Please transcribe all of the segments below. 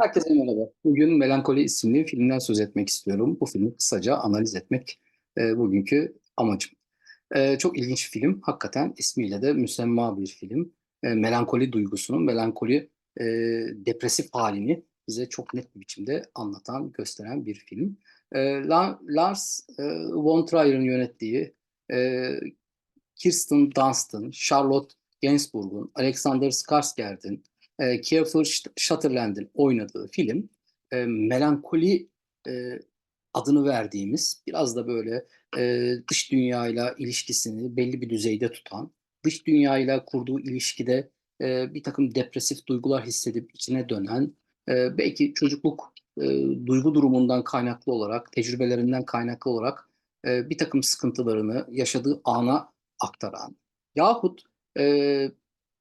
Herkese merhaba. Bugün Melankoli isimli filmden söz etmek istiyorum. Bu filmi kısaca analiz etmek e, bugünkü amacım. E, çok ilginç bir film. Hakikaten ismiyle de müsemma bir film. E, melankoli duygusunun, melankoli e, depresif halini bize çok net bir biçimde anlatan, gösteren bir film. E, La- Lars e, von Trier'in yönettiği, e, Kirsten Dunst'ın, Charlotte Gainsbourg'un, Alexander Skarsgård'in, e, Kiefer Sutherland'in oynadığı film e, melankoli e, adını verdiğimiz biraz da böyle e, dış dünyayla ilişkisini belli bir düzeyde tutan, dış dünyayla kurduğu ilişkide e, bir takım depresif duygular hissedip içine dönen, e, belki çocukluk e, duygu durumundan kaynaklı olarak, tecrübelerinden kaynaklı olarak e, bir takım sıkıntılarını yaşadığı ana aktaran yahut e,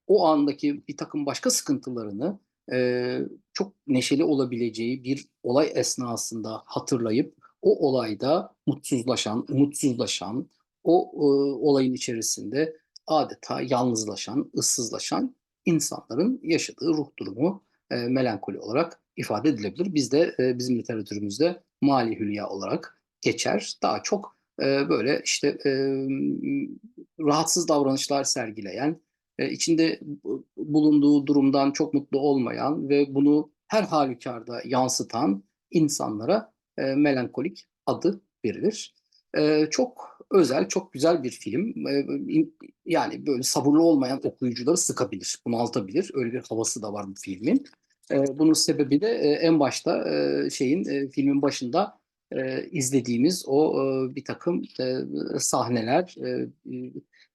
o andaki bir takım başka sıkıntılarını e, çok neşeli olabileceği bir olay esnasında hatırlayıp o olayda mutsuzlaşan, umutsuzlaşan, o e, olayın içerisinde adeta yalnızlaşan, ıssızlaşan insanların yaşadığı ruh durumu e, melankoli olarak ifade edilebilir. Bizde e, bizim literatürümüzde mali hülya olarak geçer. Daha çok e, böyle işte e, rahatsız davranışlar sergileyen, e, içinde bulunduğu durumdan çok mutlu olmayan ve bunu her halükarda yansıtan insanlara e, melankolik adı verilir. E, çok özel, çok güzel bir film. E, yani böyle sabırlı olmayan okuyucuları sıkabilir, bunaltabilir. Öyle bir havası da var bu filmin. E, bunun sebebi de e, en başta e, şeyin e, filmin başında e, izlediğimiz o e, bir takım e, sahneler, e,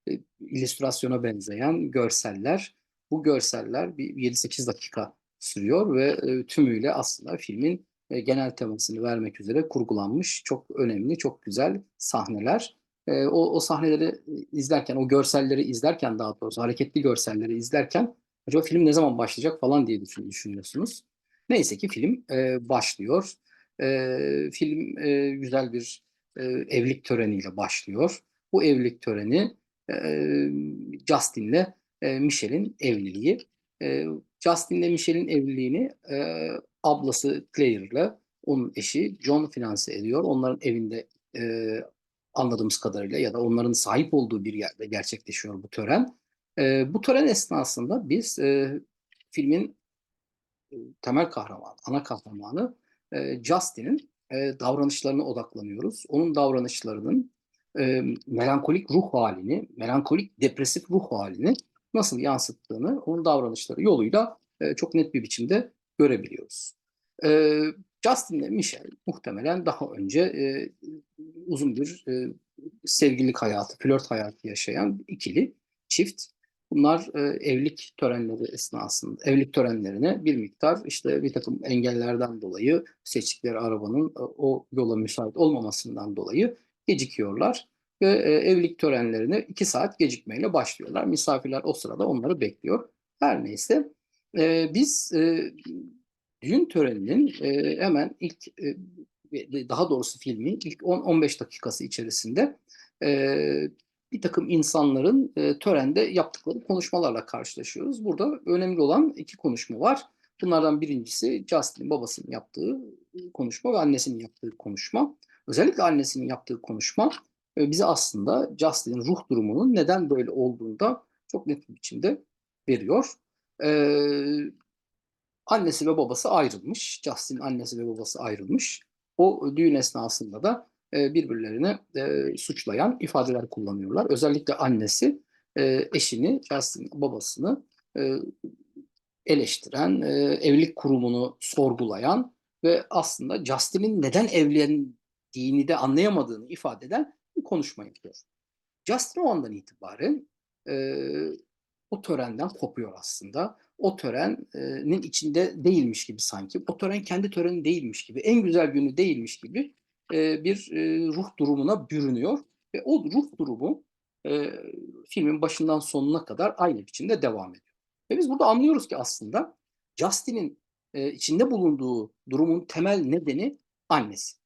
e, illüstrasyona benzeyen görseller. Bu görseller bir 7-8 dakika sürüyor ve e, tümüyle aslında filmin e, genel temasını vermek üzere kurgulanmış çok önemli, çok güzel sahneler. E, o, o sahneleri izlerken, o görselleri izlerken daha doğrusu hareketli görselleri izlerken acaba film ne zaman başlayacak falan diye düşün, düşünüyorsunuz. Neyse ki film e, başlıyor. E, film e, güzel bir e, evlilik töreniyle başlıyor. Bu evlilik töreni Justin'le e, Michelle'in evliliği. E, Justin'le Michelle'in evliliğini e, ablası Claire'le onun eşi John finanse ediyor. Onların evinde e, anladığımız kadarıyla ya da onların sahip olduğu bir yerde gerçekleşiyor bu tören. E, bu tören esnasında biz filmin temel kahramanı, ana kahramanı Justin'in e, davranışlarına odaklanıyoruz. Onun davranışlarının e, melankolik ruh halini, melankolik depresif ruh halini nasıl yansıttığını onun davranışları yoluyla e, çok net bir biçimde görebiliyoruz. E, Justin ile Michelle muhtemelen daha önce e, uzun bir e, sevgililik hayatı, flört hayatı yaşayan ikili, çift. Bunlar e, evlilik törenleri esnasında, evlilik törenlerine bir miktar işte bir takım engellerden dolayı seçtikleri arabanın e, o yola müsait olmamasından dolayı gecikiyorlar ve e, evlilik törenlerine iki saat gecikmeyle başlıyorlar. Misafirler o sırada onları bekliyor. Her neyse e, biz e, düğün töreninin e, hemen ilk e, daha doğrusu filmin ilk 10-15 dakikası içerisinde e, bir takım insanların e, törende yaptıkları konuşmalarla karşılaşıyoruz. Burada önemli olan iki konuşma var. Bunlardan birincisi Justin'in babasının yaptığı konuşma ve annesinin yaptığı konuşma. Özellikle annesinin yaptığı konuşma e, bize aslında Justin'in ruh durumunun neden böyle olduğunu da çok net bir biçimde veriyor. Ee, annesi ve babası ayrılmış. Justin'in annesi ve babası ayrılmış. O düğün esnasında da e, birbirlerine e, suçlayan ifadeler kullanıyorlar. Özellikle annesi e, eşini, Justin babasını e, eleştiren, e, evlilik kurumunu sorgulayan ve aslında Justin'in neden evlendiğini de anlayamadığını ifade eden bir konuşma yapıyor. Justin o andan itibaren e, o törenden kopuyor aslında. O törenin içinde değilmiş gibi sanki. O tören kendi töreni değilmiş gibi, en güzel günü değilmiş gibi e, bir e, ruh durumuna bürünüyor. Ve o ruh durumu e, filmin başından sonuna kadar aynı biçimde devam ediyor. Ve biz burada anlıyoruz ki aslında Justin'in e, içinde bulunduğu durumun temel nedeni annesi.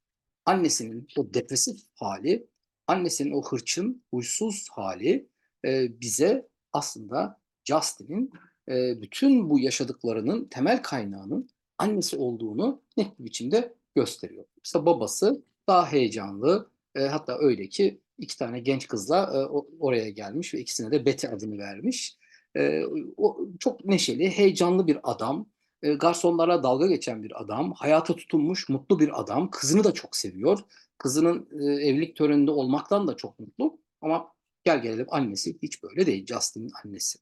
Annesinin o depresif hali, annesinin o hırçın, huysuz hali e, bize aslında Justin'in e, bütün bu yaşadıklarının temel kaynağının annesi olduğunu net bir biçimde gösteriyor. İşte babası daha heyecanlı, eee, hatta öyle ki 2 tane genç kızla, o oraya gelmiş ve ikisine de Betty adını vermiş. Eee, o çok neşeli, heyecanlı bir adam, eee, garsonlarla dalga geçen bir adam, hayata tutunmuş, mutlu bir adam, kızını da çok seviyor. Kızının, eee, evlilik töreninde olmaktan da çok mutlu ama gel gelelim annesi hiç böyle değil, Justin'in annesi.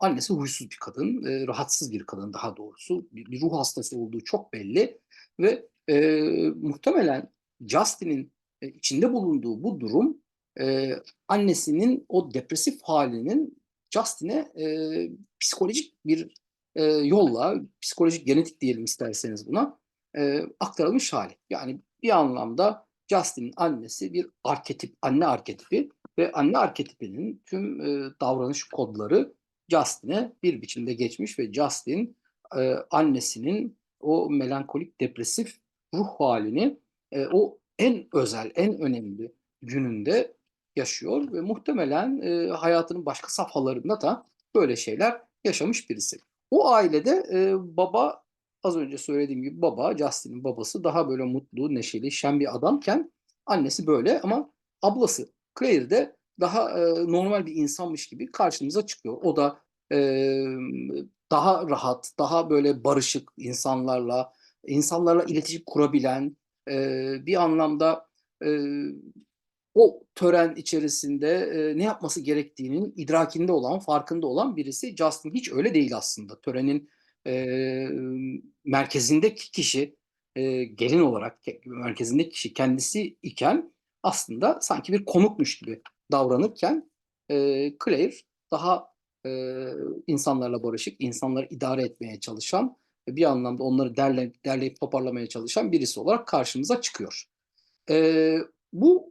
Annesi huysuz bir kadın, eee, rahatsız bir kadın daha doğrusu. Bir bir ruh hastası olduğu çok belli ve, eee, muhtemelen Justin'in, eee, içinde bulunduğu bu durum, eee, annesinin o depresif hâlinin Justin'e, eee, psikolojik bir, eee, yolla, psikolojik genetik diyelim isterseniz buna, eee, aktarılmış hâli. Yani bir anlamda Justin'in annesi bir arketip, anne arketipi ve anne arketipinin tüm, eee, davranış kodları Justin'e bir biçimde geçmiş ve Justin, eee, annesinin o melankolik, depresif ruh hâlini, eee, o en özel, en önemli gününde yaşıyor ve muhtemelen, eee, hayatının başka safhalarında da böyle şeyler yaşamış birisi. O ailede, eee, baba, az önce söylediğim gibi baba, Justin'in babası daha böyle mutlu, neşeli, şen bir adamken annesi böyle ama ablası Claire de daha, eee, normal bir insanmış gibi karşımıza çıkıyor. O da, emm, daha rahat, daha böyle barışık insanlarla, insanlarla iletişim kurabilen, eee, bir anlamda, eee, o tören içerisinde, eee, ne yapması gerektiğinin idrakinde olan, farkında olan birisi. Justin hiç öyle değil aslında. Törenin, emm, merkezindeki kişi, eee, gelin olarak ke merkezindeki kişi kendisi iken aslında sanki bir konukmuş gibi davranırken, eee, Claire daha, eee, insanlarla barışık, insanları idare etmeye çalışan bir anlamda onları derle derleyip toparlamaya çalışan birisi olarak karşımıza çıkıyor. Eee, bu,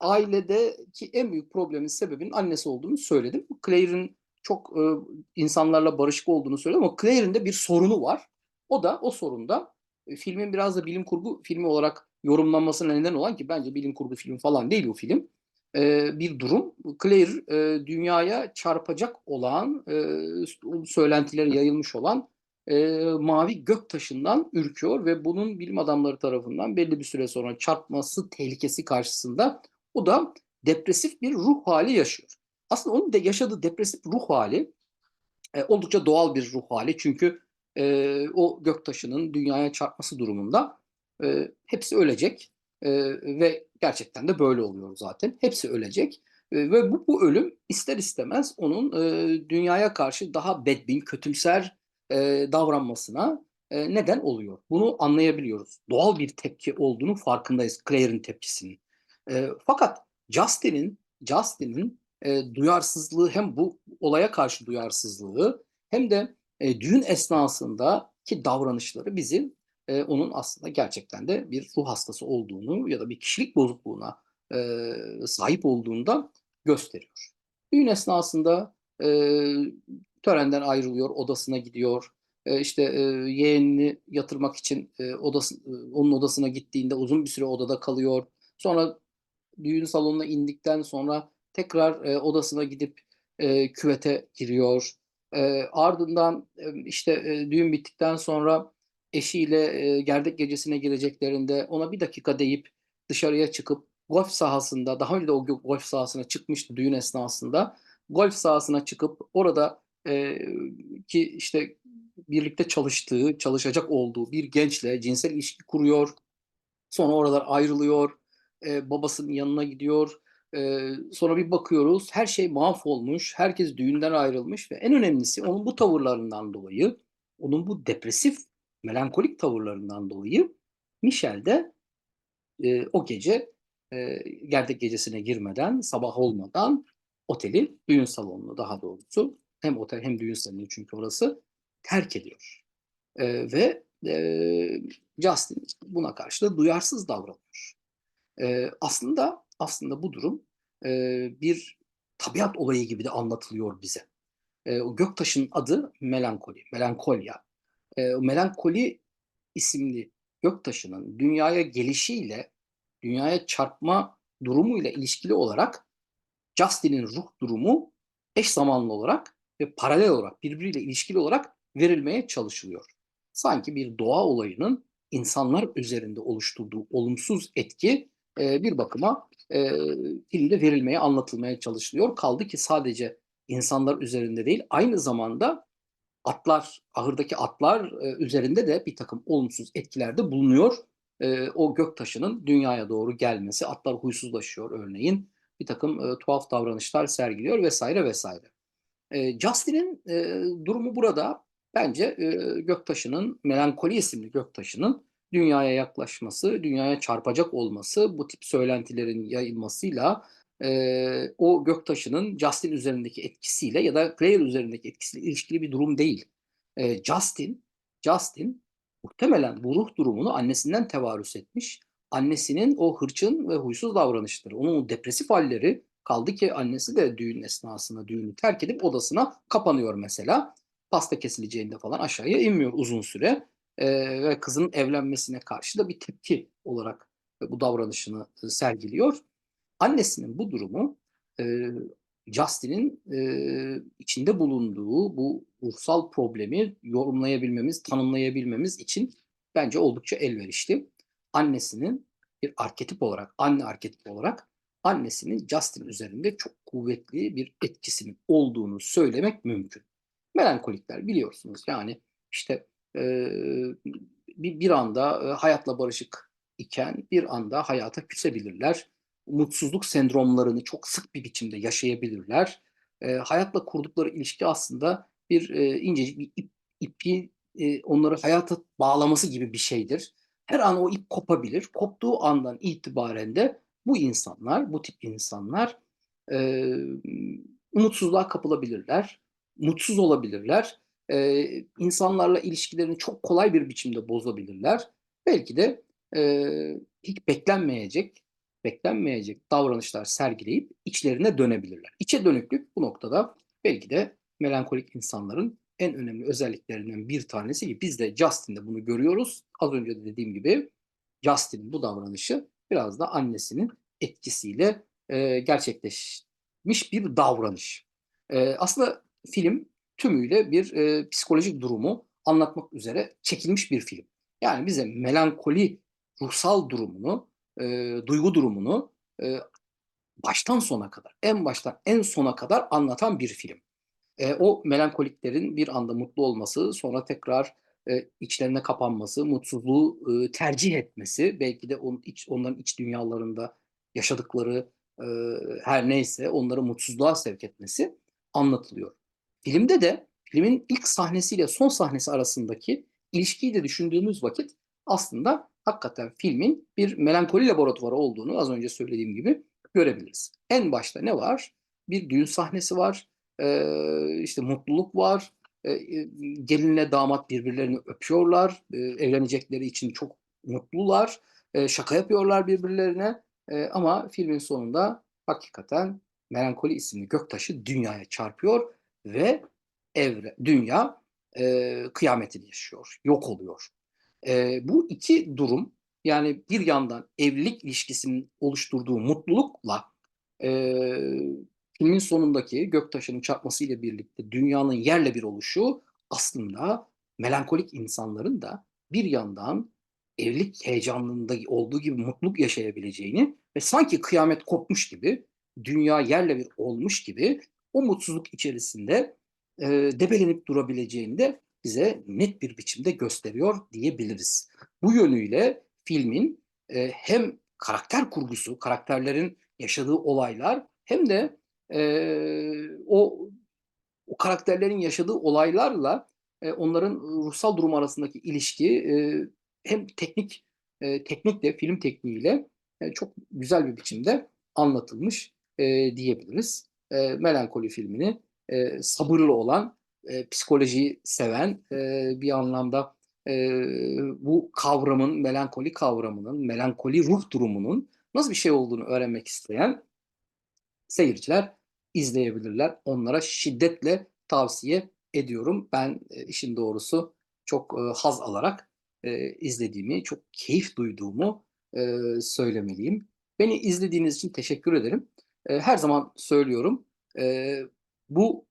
ailedeki en büyük problemin sebebinin annesi olduğunu söyledim. Claire'in çok, ııı, insanlarla barışık olduğunu söyledim ama Claire'in de bir sorunu var. O da o sorun da, eee, filmin biraz da bilim kurgu filmi olarak yorumlanmasına neden olan ki bence bilim kurgu filmi falan değil bu film, eee, bir durum. Claire, eee, dünyaya çarpacak olan, eee, söylentileri yayılmış olan, eee, mavi göktaşından ürküyor ve bunun bilim adamları tarafından belli bir süre sonra çarpması tehlikesi karşısında o da depresif bir ruh hâli yaşıyor. Aslında onun da yaşadığı depresif ruh hâli, eee, oldukça doğal bir ruh hâli. Çünkü, eee, o göktaşının dünyaya çarpması durumunda, eee, hepsi ölecek, eee, ve gerçekten de böyle oluyor zaten. Hepsi ölecek, eee, ve bu bu ölüm ister istemez onun, eee, dünyaya karşı daha bedbin, kötümser, eee, davranmasına, eee, neden oluyor. Bunu anlayabiliyoruz. Doğal bir tepki olduğunun farkındayız Claire'in tepkisinin. Eee, fakat Justin'in Justin'in, eee, duyarsızlığı hem bu olaya karşı duyarsızlığı hem de, eee, düğün esnasındaki davranışları bizi, eee, onun aslında gerçekten de bir ruh hastası olduğunu ya da bir kişilik bozukluğuna, eee, sahip olduğunu da gösteriyor. Düğün esnasında, eee, törenden ayrılıyor, odasına gidiyor. Eee, işte, eee, yeğenini yatırmak için, eee, odası ııı, onun odasına gittiğinde uzun bir süre odada kalıyor. Sonra düğün salonuna indikten sonra tekrar, eee, odasına gidip, eee, küvete giriyor. Eee, ardından, emm, işte, eee, düğün bittikten sonra eşiyle, eee, gerdek gecesine gireceklerinde ona 1 dakika deyip dışarıya çıkıp golf sahasında, daha önce de o golf sahasına çıkmıştı düğün esnasında. Golf sahasına çıkıp orada, eee, ki işte birlikte çalıştığı, çalışacak olduğu bir gençle cinsel ilişki kuruyor. Sonra oradan ayrılıyor, eee, babasının yanına gidiyor. Eee, sonra bir bakıyoruz her şey mahvolmuş, herkes düğünden ayrılmış ve en önemlisi onun bu tavırlarından dolayı, onun bu depresif, melankolik tavırlarından dolayı Michelle de, eee, o gece, eee, gerdek gecesine girmeden, sabah olmadan oteli, düğün salonunu daha doğrusu, hem otel hem düğün salonu çünkü orası, terk ediyor. Eee, ve, eee, Justin buna karşı da duyarsız davranıyor. Eee, aslında aslında bu durum, eee, bir tabiat olayı gibi de anlatılıyor bize. Eee, o göktaşının adı melankoli, melankolya. Eee, o melankoli isimli göktaşının dünyaya gelişiyle, dünyaya çarpma durumuyla ilişkili olarak Justin'in ruh durumu eş zamanlı olarak ve paralel olarak, birbiriyle ilişkili olarak verilmeye çalışılıyor. sanki bir doğa olayının insanlar üzerinde oluşturduğu olumsuz etki e, bir bakıma e, filmde verilmeye, anlatılmaya çalışılıyor. Kaldı ki sadece insanlar üzerinde değil, aynı zamanda atlar, ahırdaki atlar e, üzerinde de bir takım olumsuz etkilerde bulunuyor. E, o göktaşının dünyaya doğru gelmesi, atlar huysuzlaşıyor örneğin, bir takım e, tuhaf davranışlar sergiliyor vesaire vesaire. E, Justin'in e, durumu burada bence e, göktaşının, Melankoli isimli göktaşının dünyaya yaklaşması, dünyaya çarpacak olması, bu tip söylentilerin yayılmasıyla e, o göktaşının Justin üzerindeki etkisiyle ya da Claire üzerindeki etkisiyle ilişkili bir durum değil. E, Justin, Justin muhtemelen bu ruh durumunu annesinden tevarüs etmiş. Annesinin o hırçın ve huysuz davranışları, onun o depresif halleri kaldı ki annesi de düğün esnasında düğünü terk edip odasına kapanıyor mesela. Pasta kesileceğinde falan aşağıya inmiyor uzun süre e, ve kızın evlenmesine karşı da bir tepki olarak bu davranışını e, sergiliyor. Annesinin bu durumu e, Justin'in e, içinde bulunduğu bu ruhsal problemi yorumlayabilmemiz, tanımlayabilmemiz için bence oldukça elverişli. Annesinin bir arketip olarak, anne arketipi olarak annesinin Justin üzerinde çok kuvvetli bir etkisinin olduğunu söylemek mümkün. Melankolikler biliyorsunuz yani işte e, bir, bir anda e, hayatla barışık iken bir anda hayata küsebilirler. Mutsuzluk sendromlarını çok sık bir biçimde yaşayabilirler. E, hayatla kurdukları ilişki aslında bir e, incecik bir ip, ipi e, onları hayata bağlaması gibi bir şeydir. Her an o ip kopabilir. Koptuğu andan itibaren de bu insanlar, bu tip insanlar e, umutsuzluğa kapılabilirler, mutsuz olabilirler e, insanlarla ilişkilerini çok kolay bir biçimde bozabilirler. Belki de e, hiç beklenmeyecek, beklenmeyecek davranışlar sergileyip içlerine dönebilirler. İçe dönüklük bu noktada belki de melankolik insanların en önemli özelliklerinden bir tanesi ki biz de Justin'de bunu görüyoruz. Az önce de dediğim gibi Justin'in bu davranışı biraz da annesinin etkisiyle e, gerçekleşmiş bir davranış. E, aslında film tümüyle bir e, psikolojik durumu anlatmak üzere çekilmiş bir film. Yani bize melankoli ruhsal durumunu, e, duygu durumunu e, baştan sona kadar, en baştan en sona kadar anlatan bir film. E, o melankoliklerin bir anda mutlu olması, sonra tekrar e, içlerine kapanması, mutsuzluğu e, tercih etmesi, belki de on, iç, onların iç dünyalarında yaşadıkları e, her neyse onları mutsuzluğa sevk etmesi anlatılıyor. Filmde de filmin ilk sahnesiyle son sahnesi arasındaki ilişkiyi de düşündüğümüz vakit aslında hakikaten filmin bir melankoli laboratuvarı olduğunu az önce söylediğim gibi görebiliriz. En başta ne var? Bir düğün sahnesi var, ee, işte mutluluk var, ee, gelinle damat birbirlerini öpüyorlar, ee, evlenecekleri için çok mutlular, ee, şaka yapıyorlar birbirlerine ee, ama filmin sonunda hakikaten Melankoli isimli göktaşı dünyaya çarpıyor ve evre, dünya e, kıyametini yaşıyor, yok oluyor. E, bu iki durum yani bir yandan evlilik ilişkisinin oluşturduğu mutlulukla e, filmin sonundaki göktaşının çarpmasıyla birlikte dünyanın yerle bir oluşu aslında melankolik insanların da bir yandan evlilik heyecanında olduğu gibi mutluluk yaşayabileceğini ve sanki kıyamet kopmuş gibi, dünya yerle bir olmuş gibi o mutsuzluk içerisinde e, debelenip durabileceğini de bize net bir biçimde gösteriyor diyebiliriz. Bu yönüyle filmin e, hem karakter kurgusu, karakterlerin yaşadığı olaylar hem de e, o o karakterlerin yaşadığı olaylarla e, onların ruhsal durum arasındaki ilişki e, hem teknik e, teknikle film tekniğiyle e, çok güzel bir biçimde anlatılmış e, diyebiliriz. E, Melankoli filmini e, sabırlı olan, e, psikolojiyi seven e, bir anlamda e, bu kavramın, melankoli kavramının, melankoli ruh durumunun nasıl bir şey olduğunu öğrenmek isteyen seyirciler izleyebilirler. Onlara şiddetle tavsiye ediyorum. Ben e, işin doğrusu çok e, haz alarak e, izlediğimi, çok keyif duyduğumu e, söylemeliyim. Beni izlediğiniz için teşekkür ederim. E, her zaman söylüyorum. E, bu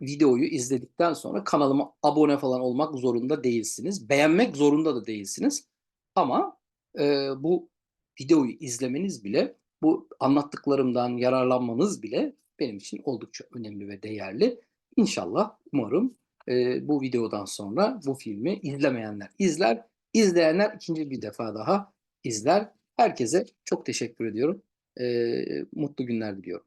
videoyu izledikten sonra kanalıma abone falan olmak zorunda değilsiniz. Beğenmek zorunda da değilsiniz. Ama e, bu videoyu izlemeniz bile, bu anlattıklarımdan yararlanmanız bile benim için oldukça önemli ve değerli. İnşallah, umarım e, bu videodan sonra bu filmi izlemeyenler izler, izleyenler ikinci bir defa daha izler. Herkese çok teşekkür ediyorum. E, mutlu günler diliyorum.